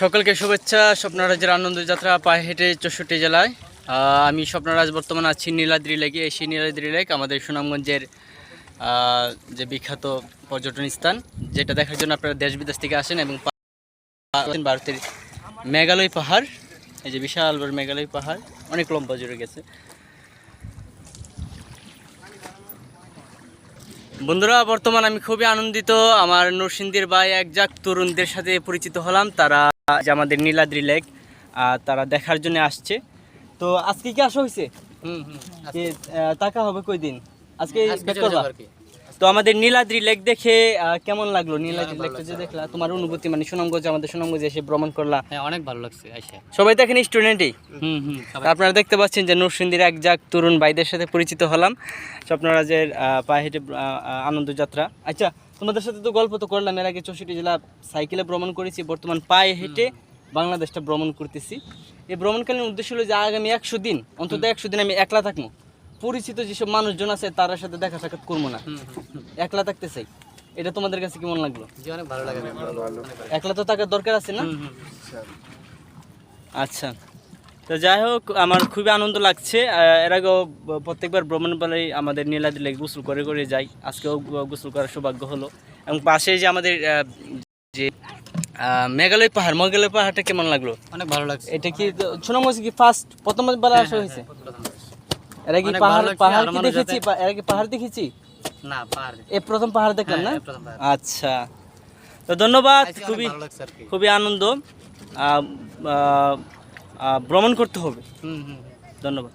সকলকে শুভেচ্ছা, স্বপ্নরাজের আনন্দ যাত্রা পায়ে হেঁটে চৌষট্টি জেলায়। আমি স্বপ্নরাজ, বর্তমানে আছি নীলাদ্রি লেকে। এই সেই নীলাদ্রি লেক আমাদের সুনামগঞ্জের যে বিখ্যাত পর্যটন স্থান, যেটা দেখার জন্য আপনারা দেশ বিদেশ থেকে আসেন এবং ভারতের মেঘালয় পাহাড়। এই যে বিশাল বড় মেঘালয় পাহাড়, অনেক লম্বা জুড়ে গেছে। বন্ধুরা, বর্তমান আমি খুবই আনন্দিত। আমার নরসিংদীর ভাই একজাক তরুণদের সাথে পরিচিত হলাম। তারা যে আমাদের নীলাদ্রি লেক আর তারা দেখার জন্য আসছে। তো আজকে কি আসা হয়েছে হুম হুম। টাকা হবে কই দিন আজকে আজকে তো আমাদের নীলাদ্রি লেক দেখে কেমন লাগল? নীলাদ্রি লেকটা যে দেখলা তোমার অনুভূতি মানে সুনামগঞ্জ আমাদের সুনামগঞ্জে এসে ভ্রমণ করলা। হ্যাঁ অনেক ভালো লাগছে সবাই তো এখানে স্টুডেন্টই হুম হুম আপনারা দেখতে পাচ্ছেন যে নরসিংদীর এক যাক তরুণ ভাইদের সাথে পরিচিত হলাম। স্বপ্নরাজের আহ, পায়ে হেঁটে আনন্দ যাত্রা। আচ্ছা তোমাদের সাথে তো গল্প তো করলাম এর আগে চৌষট্টি জেলা সাইকেলে ভ্রমণ করেছি বর্তমান পায়ে হেঁটে বাংলাদেশটা ভ্রমণ করতেছি। এই ভ্রমণকালীন উদ্দেশ্য হলো যে আগামী একশো দিন অন্তত একশো দিন আমি একলা থাকব। পরিচিত যেসব মানুষজন আছে তার সাথে দেখা সাক্ষাৎ করব না। একলা থাকতে চাই। এটা তোমাদের কাছে কেমন লাগল? অনেক ভালো লাগে। একলা তো থাকার দরকার আছে না? হুম আচ্ছা। তো যাই হোক আমার খুবই আনন্দ লাগছে। এর আগেও প্রত্যেকবার ভ্রমণ বেলায় আমাদের নীলাদ্রি লেক গোসল করে করে যাই। আজকেও গোসল করার সৌভাগ্য হলো। এবং পাশে যে আমাদের যে মেঘালয় পাহাড় মেঘালয় পাহাড়টা কেমন লাগল? অনেক ভালো লাগছে। এটা কি সুনামগঞ্জ কি ফার্স্ট প্রথম প্রথমবার আসা হয়েছে? এর আগে পাহাড় পাহাড় কি দেখেছি? এর আগে পাহাড় দেখেছি? না পাহাড় এ প্রথম পাহাড় দেখলাম না? হ্যাঁ, পাহাড়। আচ্ছা। তো ধন্যবাদ খুবই খুবই আনন্দ। আহ, আহ, আহ, ভ্রমণ করতে হবে। হুম হুম। ধন্যবাদ।